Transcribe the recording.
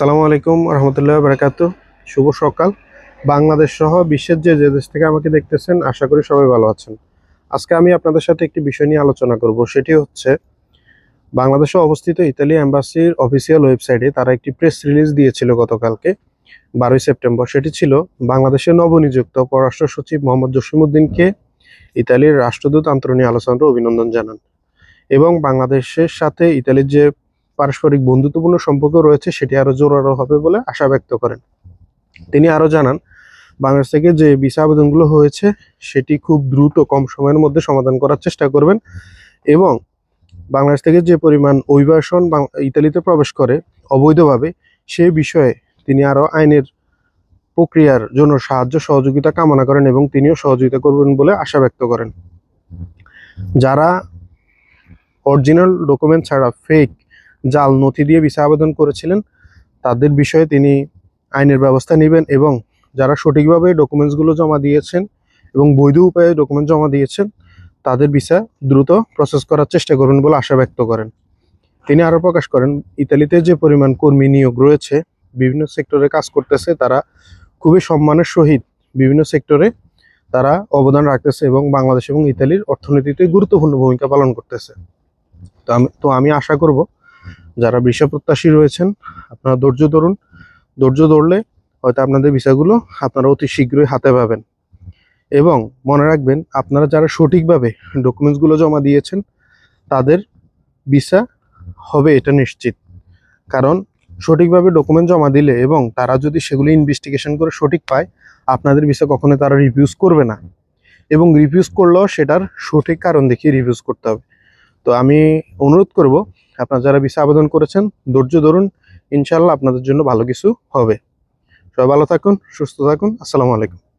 আসসালামু আলাইকুম রহমতুল্লাহ বারাকাত। শুভ সকাল। বাংলাদেশ সহ বিশ্বের যে যে দেশ থেকে আমাকে দেখতেছেন, আশা করি সবাই ভালো আছেন। আজকে আমি আপনাদের সাথে একটি বিষয় নিয়ে আলোচনা করব। সেটি হচ্ছে, বাংলাদেশে অবস্থিত ইতালি অ্যাম্বাসির অফিসিয়াল ওয়েবসাইটে তারা একটি প্রেস রিলিজ দিয়েছিল গতকালকে, বারোই সেপ্টেম্বর। সেটি ছিল বাংলাদেশের নবনিযুক্ত পররাষ্ট্র সচিব মোহাম্মদ জসিমুদ্দিনকে ইতালির রাষ্ট্রদূত আন্তরণী আলোচনার অভিনন্দন জানান। এবং বাংলাদেশের সাথে ইতালির যে পারস্পরিক বন্ধুত্বপূর্ণ সম্পর্ক রয়েছে, সেটি আরও জোরালো হবে বলে আশা ব্যক্ত করেন। তিনি আরও জানান, বাংলাদেশ থেকে যে ভিসা আবেদনগুলো হয়েছে, সেটি খুব দ্রুত কম সময়ের মধ্যে সমাধান করার চেষ্টা করবেন এবং বাংলাদেশ থেকে যে পরিমাণ অভিবাসন ইতালিতে প্রবেশ করে অবৈধভাবে সেই বিষয়ে তিনি আরও আইনের প্রক্রিয়ার জন্য সাহায্য, সহযোগিতা কামনা করেন এবং তিনিও সহযোগিতা করবেন বলে আশা ব্যক্ত করেন। যারা অরিজিনাল ডকুমেন্ট ছাড়া ফেক জাল, নথি দিয়ে ভিসা আবেদন করেছিলেন, তাদের বিষয়ে তিনি আইনের ব্যবস্থা নেবেন এবং যারা সঠিকভাবে ডকুমেন্টসগুলো জমা দিয়েছেন এবং বৈধ উপায়ে ডকুমেন্ট জমা দিয়েছেন, তাদের ভিসা দ্রুত প্রসেস করার চেষ্টা করবেন বলে আশা ব্যক্ত করেন। তিনি আরও প্রকাশ করেন, ইতালিতে যে পরিমাণ কর্মী নিয়োগ রয়েছে, বিভিন্ন সেক্টরে কাজ করতেছে, তারা খুবই সম্মানের সহিত বিভিন্ন সেক্টরে তারা অবদান রাখতেছে এবং বাংলাদেশ এবং ইতালির অর্থনীতিতে গুরুত্বপূর্ণ ভূমিকা পালন করতেছে। তো আমি তো আমি আশা করব যারা ভিসা প্রত্যাশী রয়েছেন, আপনারা ধৈর্য ধরুন। ধৈর্য ধরলে হয়তো আপনাদের ভিসাগুলো আপনারা অতি শীঘ্রই হাতে পাবেন। এবং মনে রাখবেন, আপনারা যারা সঠিকভাবে ডকুমেন্টসগুলো জমা দিয়েছেন, তাদের ভিসা হবে এটা নিশ্চিত। কারণ সঠিকভাবে ডকুমেন্ট জমা দিলে এবং তারা যদি সেগুলি ইনভেস্টিগেশন করে সঠিক পায়, আপনাদের ভিসা কখনো তারা রিভিউজ করবে না। এবং রিভিউজ করলেও সেটার সঠিক কারণ দেখিয়ে রিভিউজ করতে হবে। তো আমি অনুরোধ করব, আপনারা যারা ভিসা আবেদন করেছেন, ধৈর্য ধরুন ইনশাল্লাহ আপনাদের জন্য ভালো কিছু হবে। সবাই ভালো থাকুন, সুস্থ থাকুন, আসসালামু আলাইকুম।